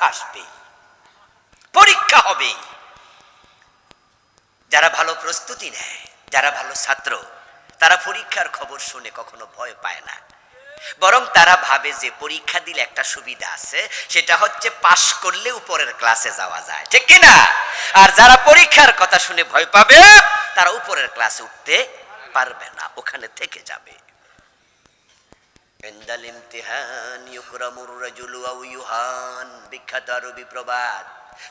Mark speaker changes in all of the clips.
Speaker 1: পরীক্ষা আসবে। পরীক্ষা হবে। যারা ভালো প্রস্তুতি নেয়, যারা ভালো ছাত্র, তারা পরীক্ষার খবর শুনে কখনো ভয় পায় না। বরং তারা ভাবে যে পরীক্ষা দিলে একটা সুবিধা আছে, সেটা হচ্ছে পাশ করলে উপরের ক্লাসে যাওয়া যায়। ঠিক কিনা আর যারা পরীক্ষার কথা শুনে ভয় পাবে, তারা উপরের ক্লাসে উঠতে পারবে না, ওখানে থেকে যাবে। ইনদাল ইমতিহান ইউকরামুর রাজুলু আও ইউহান বিখ্যাত আরবি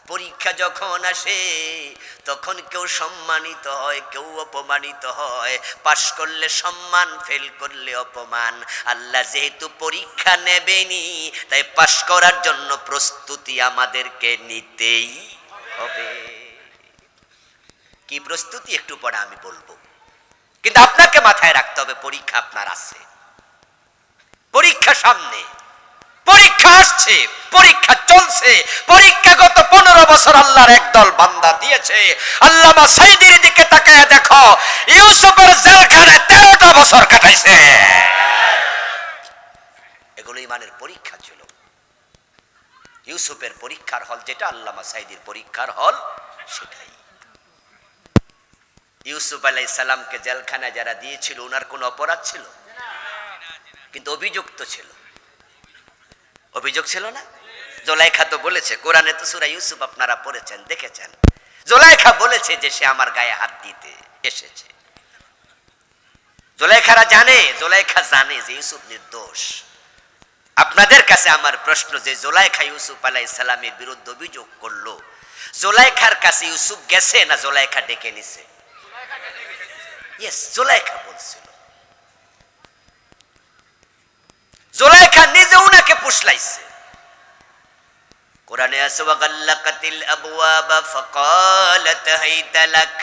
Speaker 1: পরীক্ষা যখন আসে, তখন কেউ সম্মানিত হয়, কেউ অপমানিত হয়। পাশ করলে সম্মান ফেল করলে অপমান। আল্লাহ যেহেতু পরীক্ষা নেবেনি, তাই পাশ করার জন্য প্রস্তুতি আমাদেরকে নিতেই হবে। কি প্রস্তুতি? একটু পরে আমি বলব। কিন্তু আপনাকে মাথায় রাখতে হবে, পরীক্ষা আপনার আছে। পরীক্ষা সামনে। পরীক্ষা আসছে, পরীক্ষা চলছে পরীক্ষা গত পনেরো বছর আল্লাহর একদল বান্দা দিয়েছে। আল্লামা সাইদির দিকে তাকায় দেখো, ইউসুফের জেলখানে তেরোটা বছর কাটাইছে। এগুলো ইমানের পরীক্ষা ছিল ইউসুফের পরীক্ষার হল যেটা, আল্লামা সাইদির পরীক্ষার হল সেটাই। ইউসুফ আলাই সালামকে জেলখানায় যারা দিয়েছিল ওনার কোনো অপরাধ ছিল? কিন্তু অভিযুক্ত ছিল। অভিযোগ ছিল না? জোলাইখা তো বলেছে, কোরআনে তো সুরা ইউসুফ আপনারা পড়েছেন, দেখেছেন। জোলাইখা বলেছে যে সে আমার গায়ে হাত দিতে এসেছে। জোলাইখারা জানে, জোলাইখা জানে যে ইউসুফ নির্দোষ। আপনাদের কাছে আমার প্রশ্ন যে জোলাইখা ইউসুফ আলাই সালামের বিরুদ্ধে অভিযোগ করল? জোলাইখার কাছে ইউসুফ গেছে না জোলাইখা ডেকে নিছে? ইয়েস জোলাইখা বলছিল। জোলাইখা নিজে উনাকে পুষলাইছে। কোরআনে আছে, ওয়াগাল্লাকাতিল ফাকালাত হাইতা লাক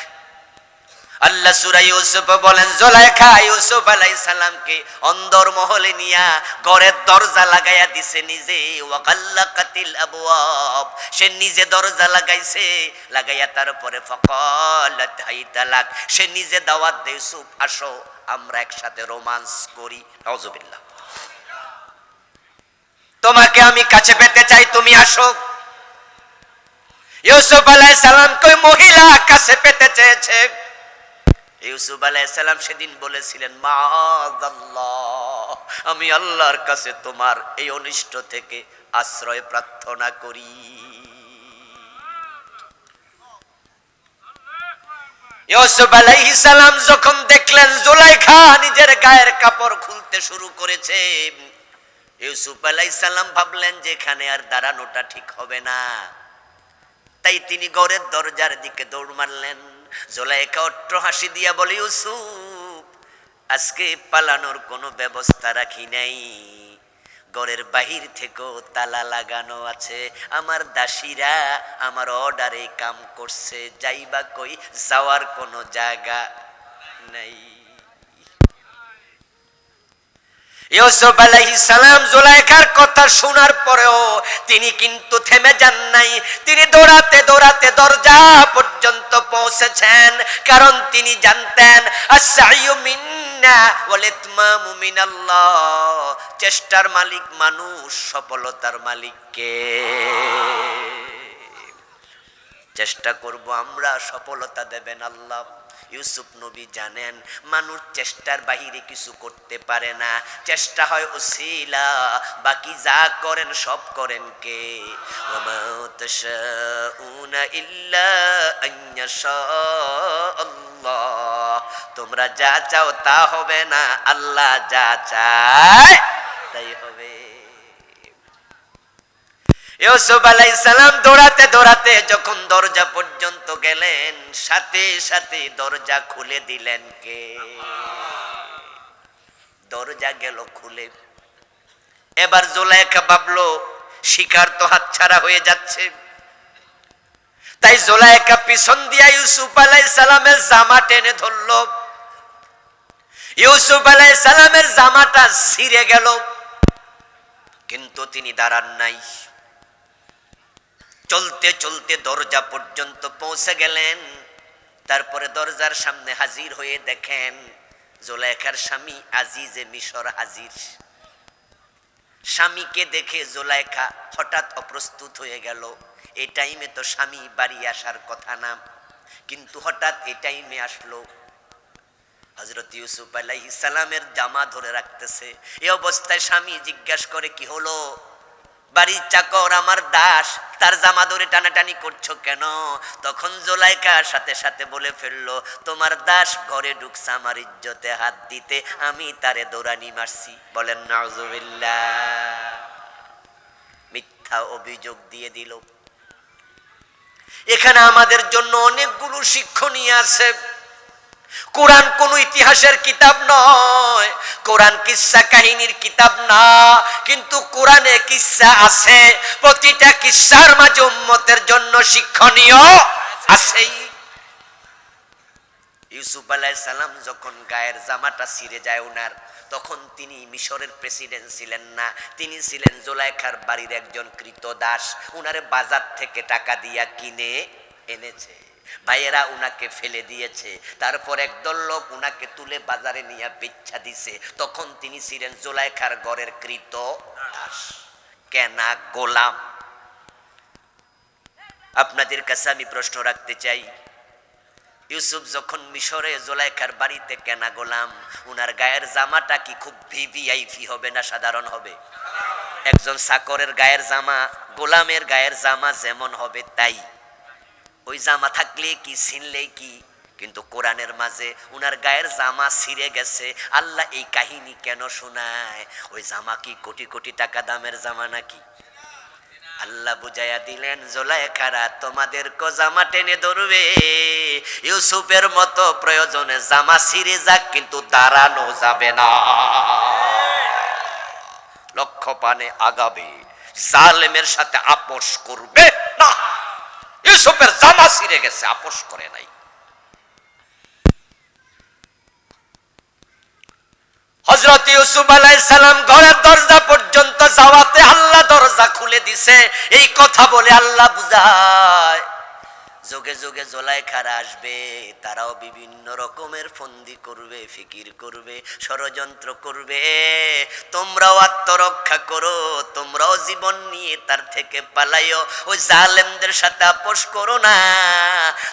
Speaker 1: আল্লাহ সূরা ইউসুফ বলেন, জোলাইখা ইউসুফ আলাইহিস সালামকে অন্দর মহলে নিয়া ঘরের দরজা লাগাইয়া দিছে নিজে। ওয়াগাল্লাকাতিল আবওয়াব, সে নিজে দরজা লাগাইছে, লাগাইয়া তারপরে ফাকালাত হাইতা লাক সে নিজে দাওয়াত দেয় ইউসুফ আসো, আমরা একসাথে রোমান্স করি। নাউজুবিল্লাহ। তোমাকে আমি কাছে পেতে চাই, তুমি আসো। ইউসুফ আলাই সালাম কই মহিলা কাছে পেতে চেয়েছে। ইউসুফ আলাই সালাম সেদিন বলেছিলেন মা আমি আল্লাহর কাছে তোমার এই অনিষ্ট থেকে আশ্রয় প্রার্থনা করি। ইউসুফ আলাইহিস সালাম যখন দেখলেন, জুলাইখা নিজের গায়ের কাপড় খুলতে শুরু করেছে ইউসুফ আলাইসাল্লাম ভাবলেন যে এখানে আর দাঁড়ানোটা ঠিক হবে না। তাই তিনি ঘরের দরজার দিকে দৌড় মারলেন। জোলাইকা অট্ট হাসি দিয়া বলে, ইউসুফ, আজকে পালানোর কোনো ব্যবস্থা রাখি নাই। ঘরের বাহির থেকেও তালা লাগানো আছে। আমার দাসীরা আমার অর্ডারে কাম করছে। যাইবা কই, যাওয়ার কোনো জায়গা নাই। ইউসুফ আলাইহিস সালাম জুলাইখার কথা শোনার পরেও তিনি কিন্তু থেমে যান নাই। তিনি দৌড়াতে দৌড়াতে দরজা পর্যন্ত পৌঁছেছেন, কারণ তিনি জানতেন চেষ্টার মালিক মানুষ, সফলতার মালিক কে? চেষ্টা করব আমরা, সফলতা দেবেন আল্লাহ। ইউসুফ নবী জানেন, মানুষ চেষ্টার বাহিরে কিছু করতে পারে না। চেষ্টা হয় ওসিলা, বাকি যা করেন সব করেন কে? তোমরা যা চাও তা হবে না, আল্লাহ যা চায় তাই হবে ইউসুফ আলাইহিস সালাম দৌড়াতে দৌড়াতে যখন দরজা পর্যন্ত গেলেন, সাথে সাথে দরজা খুলে দিলেন কে? দরজা গেল খুলে। এবার জোলাইকা ভাবলো, শিকার তো হাতছাড়া হয়ে যাচ্ছে। তাই জোলাইকা পিছন দিয়া ইউসুফ আলাইহিস সালামের জামা টেনে ধরলো। ইউসুফ আলাইহিস সালামের জামাটা ছিঁড়ে গেল। কিন্তু তিনি দাঁড়ান নাই। চলতে চলতে দরজা পর্যন্ত পৌঁছে গেলেন। তারপরে দরজার সামনে হাজির হয়ে দেখেন জোলেখার স্বামী আজিজে মিশর হাজির। স্বামীকে দেখে জোলাইখা হঠাৎ অপ্রস্তুত হয়ে গেল। এই টাইমে তো স্বামী বাড়ি আসার কথা না, কিন্তু হঠাৎ এই টাইমে আসলো। হজরত ইউসুফ আলাইহিস সালামের জামা ধরে রাখতেছে। এই অবস্থায় স্বামী জিজ্ঞাসা করে, কি হলো? বাড়ির চাকর আমার দাস, তার জামা ধরে টানাটানি করছ কেন? তখন জোলাইকা সাথে সাথে বলে ফেলল, তোমার দাস ঘরে ঢুকছে আমার ইজ্জতে হাত দিতে, আমি তারে দৌড়ানি মারছি। বলেন, নাউজুবিল্লাহ। মিথ্যা অভিযোগ দিয়ে দিল। এখানে আমাদের জন্য অনেকগুলো শিক্ষণীয় আছে। কোরআন কোন ইতিহাসের কিতাব নয়, কোরআন কিসসা কাহিনীর কিতাব না, কিন্তু কোরআনে কিসসা আছে, প্রতিটা কিসসার মাঝে উম্মতের জন্য শিক্ষণীয় আছেই। ইউসুফ আলাইহিস সালাম যখন গায়ের জামাটা ছিঁড়ে যায় ওনার তখন তিনি মিশরের প্রেসিডেন্ট ছিলেন না, তিনি ছিলেন জোলাইখার বাড়ির একজন কৃতদাস উনারে বাজার থেকে টাকা দিয়া কিনে এনেছে। ভাইয়েরা উনাকে ফেলে দিয়েছে। তারপর একদল লোক উনাকে তুলে বাজারে নিয়ে বিচ্ছা দিছে। তখন তিনি ছিলেন জোলাইখার গড়ের কৃত কেনা গোলাম। আপনাদের কাছে আমি প্রশ্ন রাখতে চাই। ইউসুফ যখন মিশরে জোলাইখার বাড়িতে কেনা গোলাম, উনার গায়ের জামাটা কি খুব ভিভিআইপি হবে না সাধারণ হবে? একজন চাকরের গায়ের জামা গোলামের গায়ের জামা যেমন হবে, তাই। ওই জামা থাকলে কি, ছিনলে কি? কিন্তু কোরআনের মাঝে উনার গায়ের জামা ছিঁড়ে গেছে। আল্লাহ এই কাহিনী কেন শোনায়? ওই জামা কি কোটি কোটি টাকা দামের জামা নাকি? আল্লাহ বুঝাইয়া দিলেন, জোলাইখারা, তোমাদের কো জামা টেনে ধরবে। ইউসুফের মতো প্রয়োজনে জামা ছিঁড়ে যাক, কিন্তু দাঁড়ানো যাবে না। লক্ষ্য পানে আগাবে, জালেমের সাথে আপোষ করবে না। ইউসুফের জামা ছিঁড়ে গেছে, আপোষ করে নাই। হজরত ইউসুফ আলাই সালাম ঘরের দরজা পর্যন্ত যাওয়াতে আল্লাহ দরজা খুলে দিছে। এই কথা বলে আল্লাহ বুঝায়। যোগে যোগে জোলাই খারা আসবে, তারাও বিভিন্ন রকমের ফন্দি করবে, ফিকির করবে, ষড়যন্ত্র করবে। তোমরাও আত্মরক্ষা করো, তোমরাও জীবন নিয়ে তার থেকে পালাইও। ওই জালেমদের সাথে আপোষ করো না।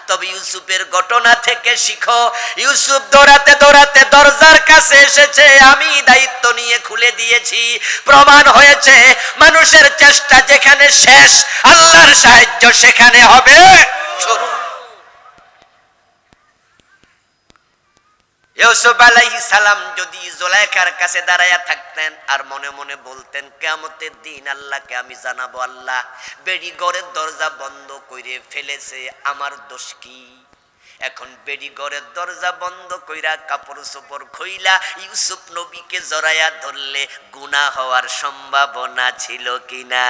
Speaker 1: তবে ইউসুফের ঘটনা থেকে শিখো। ইউসুফ দৌড়াতে দৌড়াতে দরজার কাছে এসেছে। আমি দায়িত্ব নিয়ে খুলে দিয়েছি। প্রমাণ হয়েছে, মানুষের চেষ্টা যেখানে শেষ, আল্লাহর সাহায্য সেখানে হবে। যদি জোলাইখার কাছে থাকতেন আর মনে মনে বলতেন, কেয়ামতের দিন আল্লাহকে আমি জানাব আল্লাহ, বেড়ি ঘরের দরজা বন্ধ করে ফেলেছে, আমার দোষ কি? এখন বেড়ি ঘরের দরজা বন্ধ কইরা কাপড় চোপড় খইলা ইউসুফ নবীকে জড়াইয়া ধরলে, গুনাহ হওয়ার সম্ভাবনা ছিল কিনা?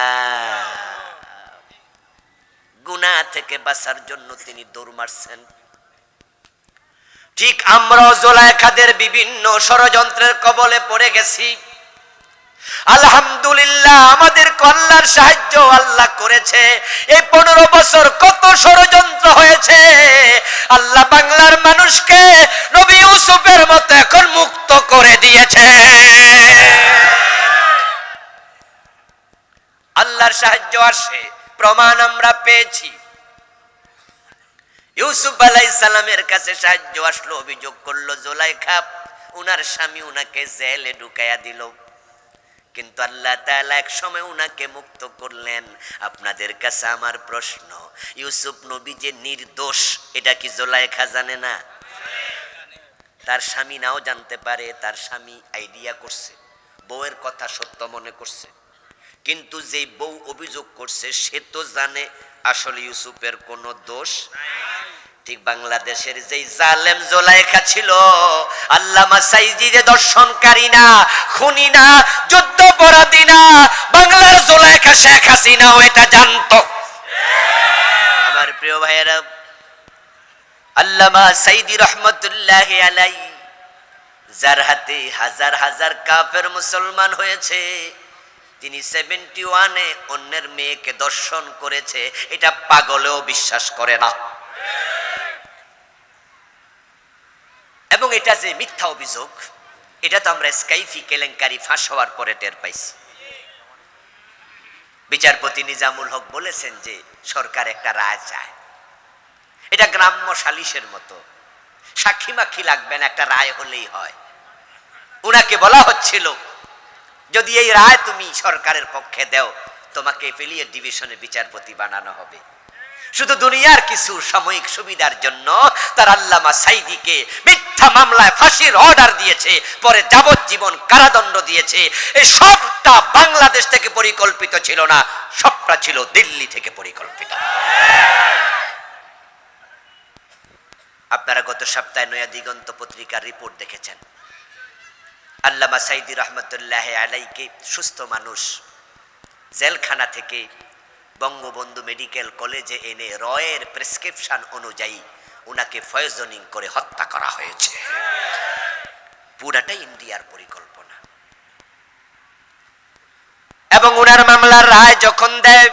Speaker 1: গুনাহ থেকে বাঁচার জন্য তিনি দৌড় মারছেন। ঠিক আমরাও জোলাইখাদের বিভিন্ন ষড়যন্ত্রের কবলে পড়ে গেছি। আলহামদুলিল্লাহ, আমাদের কল্যাণ সাহায্য আল্লাহ করেছে। এই পনেরো বছর কত ষড়যন্ত্র হয়েছে। আল্লাহ বাংলার মানুষকে নবী ইউসুফের মতো এখন মুক্ত করে দিয়েছে। আল্লাহর সাহায্য আসে। প্রমাণ আমরা পেয়েছি। ইউসুফ আলাই সালামের কাছে সাহায্য আসলো, অভিযোগ করল, জোলাইখা, উনার স্বামী উনাকে জেলে ঢুকাইয়া দিল। কিন্তু আল্লাহ তাআলা এক সময় উনাকে মুক্ত করলেন। আপনাদের কাছে আমার প্রশ্ন, ইউসুফ নবী যে নির্দোষ, এটা কি জোলাইখা জানে না? তার স্বামী নাও জানতে পারে, তার স্বামী আইডিয়া করছে, বউয়ের কথা সত্য মনে করছে। কিন্তু যেই বউ অভিযোগ করছে, সে তো জানে আসলে ইউসুফের কোনো দোষ ঠিক বাংলাদেশের যেই জালেম জোলাইখা ছিল, আল্লামা সাইজিরে দর্শনকারী না, খুনি না, যুদ্ধপরাধী না, বাংলার জোলাইখা শেখ হাসিনাও এটা জানতো। আমার প্রিয় ভাইয়েরা, আল্লামা সাইদি রহমতুল্লাহ আলাই যার হাতে হাজার হাজার কাফের মুসলমান হয়েছে তিনি সেভেন্টি ওয়ানে অন্যের মেয়েকে দর্শন করেছে, এটা পাগলেও বিশ্বাস করে না। এবং এটা যে মিথ্যা অভিযোগ, এটা তো আমরা স্কাইফি কেলেঙ্কারি ফাঁস হওয়ার পরে টের পাইছি। বিচারপতি নিজামুল হক বলেছেন যে সরকার একটা রায় চায়। এটা গ্রাম্য সালিশের মতো। সাক্ষী মাক্ষী লাগবে না, একটা রায় হলেই হয়। উনাকে বলা হচ্ছিল যদি এই রায় তুমি সরকারের পক্ষে দেও, তোমাকে এফিলিয়েট ডিভিশনে বিচারপতি বানানো হবে। শুধু দুনিয়ার কিছু সাময়িক সুবিধার জন্য তার আল্লামা সাইদিকে মিথ্যা মামলায় ফাঁসির অর্ডার দিয়েছে, পরে যাবজ্জীবন কারাদণ্ড দিয়েছে। এই সবটা বাংলাদেশ থেকে পরিকল্পিত ছিল না, সবটা ছিল দিল্লি থেকে পরিকল্পিত। আপনারা গত সপ্তাহে নয়া দিগন্ত পত্রিকার রিপোর্ট দেখেছেন। আল্লামা সাইদি রহমতুল্লাহ আলাইকে সুস্থ মানুষ, জেলখানা থেকে বঙ্গবন্ধু মেডিকেল কলেজে এনে রয়ের প্রেসক্রিপশন অনুযায়ী ওনাকে ফয়জনিং করে হত্যা করা হয়েছে। পুরাটাই ইন্ডিয়ার পরিকল্পনা। এবং উনার মামলার রায় যখন দেয়,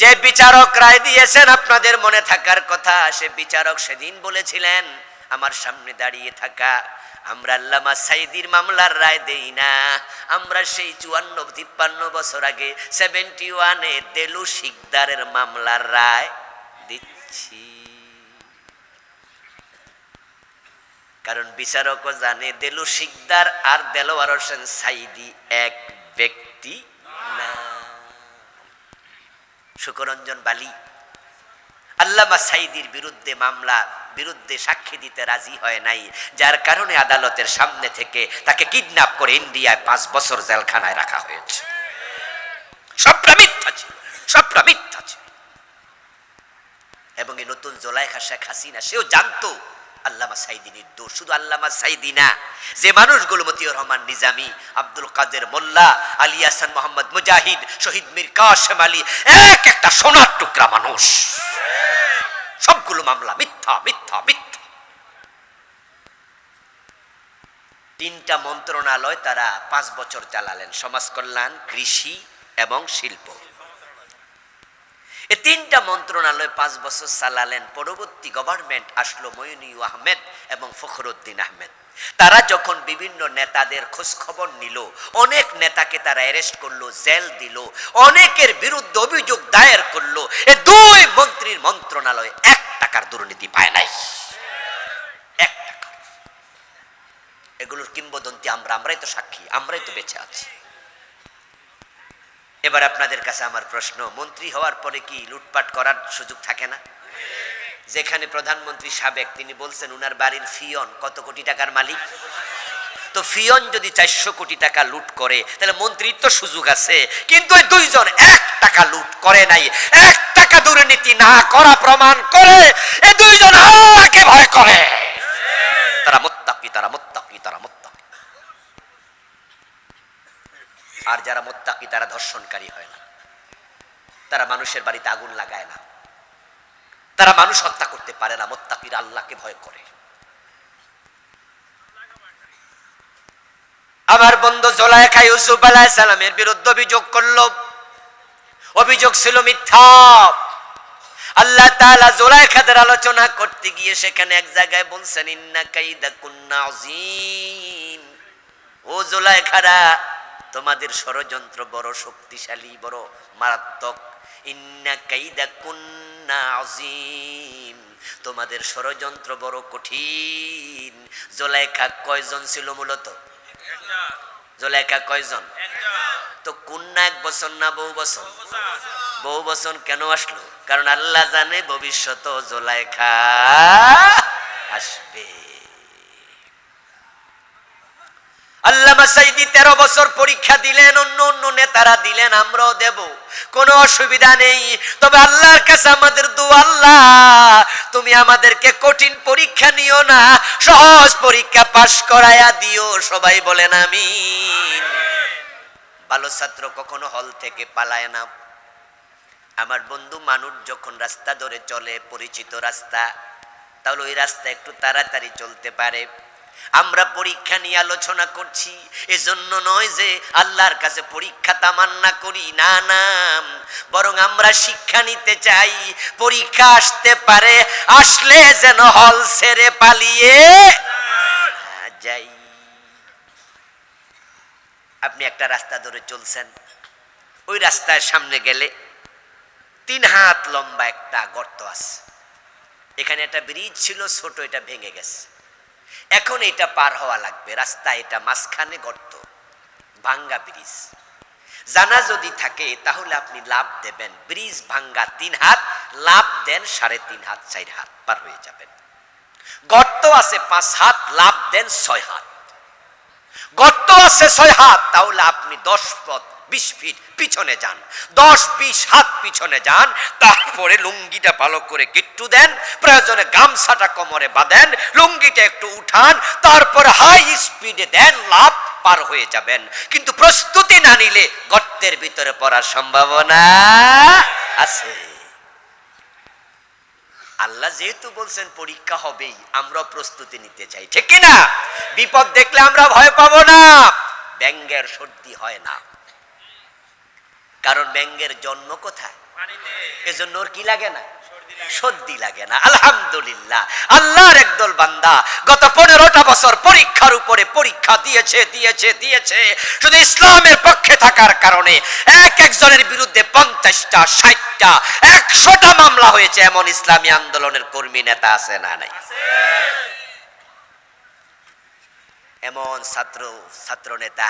Speaker 1: যে বিচারক রায় দিয়েছেন, আপনাদের মনে থাকার কথা, সে বিচারক সেদিন বলেছিলেন, আমার সামনে দাঁড়িয়ে থাকা আমরা আল্লামা সাইদির মামলার রায় দেই না। আমরা সেই চুয়ান্ন, তিপ্পান্ন বছর আগে সেভেন্টি ওয়ানে দেলু শিকদারের মামলার রায় দিচ্ছি। কারণ বিচারকও জানে দেলু শিকদার আর দেলোয়ার হোসেন সাইদি এক ব্যক্তি না। সুকরঞ্জন বালি, আল্লামা সাইদির বিরুদ্ধে মামলা বিরুদ্ধে সাক্ষী দিতে রাজি হয় নাই, যার কারণে আদালতের সামনে থেকে তাকে কিডন্যাপ করে ইন্ডিয়ায় পাঁচ বছর জেলখানায় রাখা হয়েছে। সবটা মিথ্যা এবং এই নতুন জোলাইখা শেখ হাসিনা, সেও জানতো, আল্লামা সাইদি নির্দোষ শুধু আল্লামা সাইদি না, যে মানুষগুলো মতিউর রহমান, নিজামি, আব্দুল কাদের মোল্লা, আলী হাসান মোহাম্মদ মুজাহিদ, শহীদ মীর কাশেম আলী, এক একটা সোনার টুকরা মানুষ। সবগুলো মামলা, মিথ্যা মিথ্যা মিথ্যা। তিনটা মন্ত্রণালয় তারা পাঁচ বছর চালালেন, সমাজ কল্যাণ, কৃষি এবং শিল্প। এই তিনটা মন্ত্রণালয় পাঁচ বছর চালালেন। পরবর্তী গভর্নমেন্ট আসলো ময়নিউ আহমেদ এবং ফখরুদ্দিন আহমেদ। তারা যখন বিভিন্ন নেতাদের খোঁজ খবর নিল, অনেক নেতাকে তারা অ্যারেস্ট করল জেল দিল, অনেকের বিরুদ্ধে অভিযোগ দায়ের করল, এ দুই মন্ত্রীর মন্ত্রণালয় এক টাকার দুর্নীতি পায় নাই। এক টাকা। এগুলোর কিংবদন্তি আমরা, আমরাই তো সাক্ষী, আমরাই তো বেঁচে আছি। এবার আপনাদের কাছে আমার প্রশ্ন, মন্ত্রী হওয়ার পরে কি লুটপাট করার সুযোগ থাকে না? যেখানে প্রধানমন্ত্রী সাবেক, তিনি বলছেন উনার বাড়ির ফিয়ন কত কোটি টাকার মালিক? তো ফিয়ন যদি চারশো কোটি টাকা লুট করে, তাহলে মন্ত্রীর তো সুযোগ আছে। কিন্তু ওই দুইজন এক টাকা লুট করে নাই, এক টাকা দুর্নীতি না করা প্রমাণ করে এই দুইজন আল্লাহকে ভয় করে। তারা মোত্তাকি তারা মোত্তাকি তারা মোত্তাকি। আর যারা মোত্তাকি, তারা ধর্ষণকারী হয় না। তারা মানুষের বাড়িতে আগুন লাগায় না। তারা মানুষ হত্যা করতে পারে না, মোত্তাকিরা আল্লাহকে ভয় করে। আমার বন্ধু জোলাইখা ইউসুফ আলাহ সালামের বিরুদ্ধে অভিযোগ করল। অভিযোগ ছিল মিথ্যা। আল্লাহ তাআলা জোলাইখাদের আলোচনা করতে গিয়ে সেখানে এক জায়গায় বলছেন ইন্না কাইদা কুন্না আযীম। ও জোলাইখারা তোমাদের ষড়যন্ত্র বড় শক্তিশালী, বড় মারাত্মক। ইন্না কাইদা কুন্না আযীম। তোমাদের ষড়যন্ত্র বড় কঠিন। জোলাইখা কয়জন ছিল মূলত? জোলাইখা কয়জন? তো কন্যা এক বছর না বহু বছর? বহু বছর কেন আসলো? কারণ আল্লাহ জানে ভবিষ্যৎ জোলাইখা আসবে। আল্লামা সাইদি তেরো বছর পরীক্ষা দিলেন, অন্য অন্য নেতারা দিলেন, আমরাও দেব। কোনো অসুবিধা নেই। তবে আল্লাহর কাছে আমাদের দু আল্লাহ, তুমি আমাদেরকে কঠিন পরীক্ষা নিও না, সহজ পরীক্ষা পাশ করায়া দিও, সবাই বলেন আমি ভালো ছাত্র কখনো হল থেকে পালায় না। আমার বন্ধু মানুষ যখন রাস্তা ধরে চলে, পরিচিত রাস্তা, তাহলে ওই রাস্তা একটু তাড়াতাড়ি চলতে পারে। আমরা পরীক্ষা নিয়ে আলোচনা করছি। এজন্য নয় যে আল্লাহর কাছে পরীক্ষা তামান্না করি, না না। বরং আমরা শিক্ষা নিতে চাই, পরীক্ষা আসতে পারে, আসলে যেন হল ছেড়ে পালিয়ে যাই। আপনি একটা রাস্তা ধরে চলছেন। ওই রাস্তার সামনে গেলে তিন হাত লম্বা একটা গর্ত আছে। এখানে একটা ব্রিজ ছিল, ছোট, এটা ভেঙে গেছে। এখন এটা পার হওয়া লাগবে, রাস্তা এটা মাঝখানে গর্ত, ভাঙ্গা ব্রিজ। জানা যদি থাকে, তাহলে আপনি লাভ দেবেন। ব্রিজ ভাঙ্গা তিন হাত, লাভ দেন সাড়ে তিন হাত, চার হাত, পার হয়ে যাবেন। গর্ত আছে পাঁচ হাত, লাভ দেন ছয় হাত। গর্ত আছে ছয় হাত, তাহলে আপনি দশ পথ বিশ ফিট পিছনে যান, দশ, বিশ হাত পিছনে যান, তারপরে লুঙ্গিটা ভালো করে গিট্টু দেন, প্রয়োজনে গামছাটা কোমরে বাঁধেন, লুঙ্গিটা একটু উঠান, তারপর হাই স্পিডে দেন লাভ পার হয়ে যাবেন। কিন্তু প্রস্তুতি না নিলে গর্তের ভিতরে পড়ার সম্ভাবনা আছে। আল্লাহ যেহেতু বলছেন পরীক্ষা হবেই আমরা প্রস্তুতি নিতে চাই, ঠিক না বিপদ দেখলে আমরা ভয় পাবো না। ব্যাঙ্গের সর্দি হয় না। কারণ ব্যাঙ্গের জন্ম কোথায়? এজন্য ওর কি লাগে না? সর্দি লাগে না। আলহামদুলিল্লাহ। আল্লাহর একদল বান্দা গত পনেরোটা বছর পরীক্ষার উপরে পরীক্ষা দিয়েছে দিয়েছে দিয়েছে। শুধু ইসলামের পক্ষে থাকার কারণে এক একজনের বিরুদ্ধে পঞ্চাশটা ষাটটা একশোটা মামলা হয়েছে। এমন ইসলামী আন্দোলনের কর্মী নেতা আছে না নাই? এমন ছাত্র ছাত্র নেতা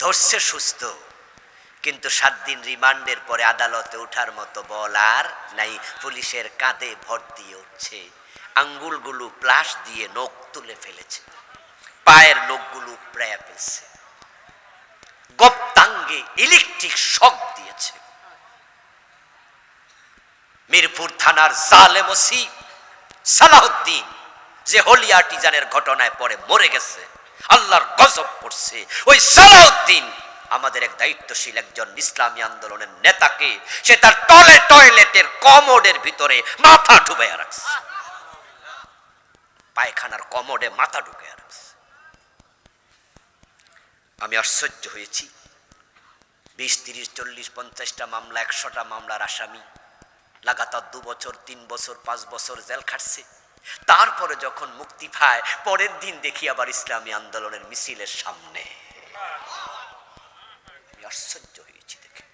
Speaker 1: ধরছে সুস্থ। কিন্তু সাত দিন রিমান্ডের পরে আদালতে ওঠার মতো বল আর নাই। পুলিশের কাঁধে ভর দিয়ে উঠছে আঙ্গুলগুলো প্লাস দিয়ে নখ তুলে ফেলেছে। পায়ের নখগুলো প্রায় ফেলছে। গপ্তাঙ্গে ইলেকট্রিক শক দিয়েছে। মিরপুর থানার জালেম ওসি সালাউদ্দিন যে হোলি আর্টিজানের ঘটনায় পরে মরে গেছে, আল্লাহর গজব পড়ছে। ওই সালাউদ্দিন আমাদের এক দায়িত্বশীল একজন ইসলামী আন্দোলনের নেতাকে সে তার টলে টয়লেটের কমোডের ভিতরে মাথা ঢুবাইয়া রাখছে। পায়খানার কমোডে মাথা ঢুকাইয়া রাখছে। আমি আশ্চর্য হয়েছি। বিশ, তিরিশ, চল্লিশ, পঞ্চাশটা মামলা, একশোটা মামলার আসামি লাগাতার দু বছর, তিন বছর, পাঁচ বছর জেল খাটছে। তারপরে যখন মুক্তি পায়, পরের দিন দেখি আবার ইসলামী আন্দোলনের মিছিলের সামনে। আশ্চর্য হয়েছি দেখে।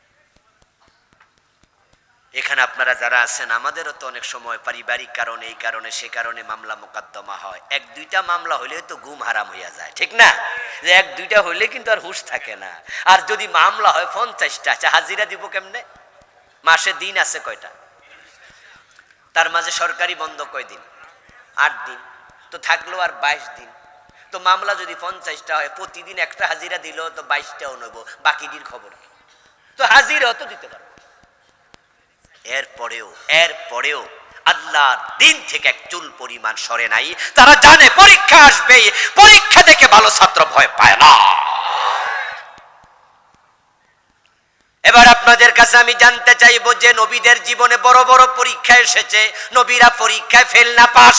Speaker 1: এখানে আপনারা যারা আছেন, আমাদেরও তো অনেক সময় পারিবারিক কারণে, এই কারণে, সে কারণে মামলা মোকদ্দমা হয়। এক দুইটা মামলা হলে তো ঘুম হারাম হইয়া যায়, ঠিক না? যে এক দুইটা হইলে কিন্তু আর হুশ থাকে না। আর যদি মামলা হয় পঞ্চাশটা আচ্ছা হাজিরা দিব কেমনে? মাসে দিন আছে কয়টা? তার মাঝে সরকারি বন্ধ কয় দিন? আট দিন। তো থাকল আর বাইশ দিন। তো মামলা যদি পঞ্চাশটা হয়, প্রতিদিন একটা হাজিরা দিল, তো বাইশটাও নেব। বাকিটির খবর তো হাজিরাও তো দিতে পারব। এরপরেও এরপরেও আল্লাহ দিন থেকে এক চুল পরিমাণ সরে নাই। তারা জানে পরীক্ষা আসবে পরীক্ষা দেখে ভালো ছাত্র ভয় পায় না। এবার আপনাদের কাছে আমি জানতে চাইব যে নবীদের জীবনে বড় বড় পরীক্ষা এসেছে। নবীরা পরীক্ষায় ফেল না, পাস।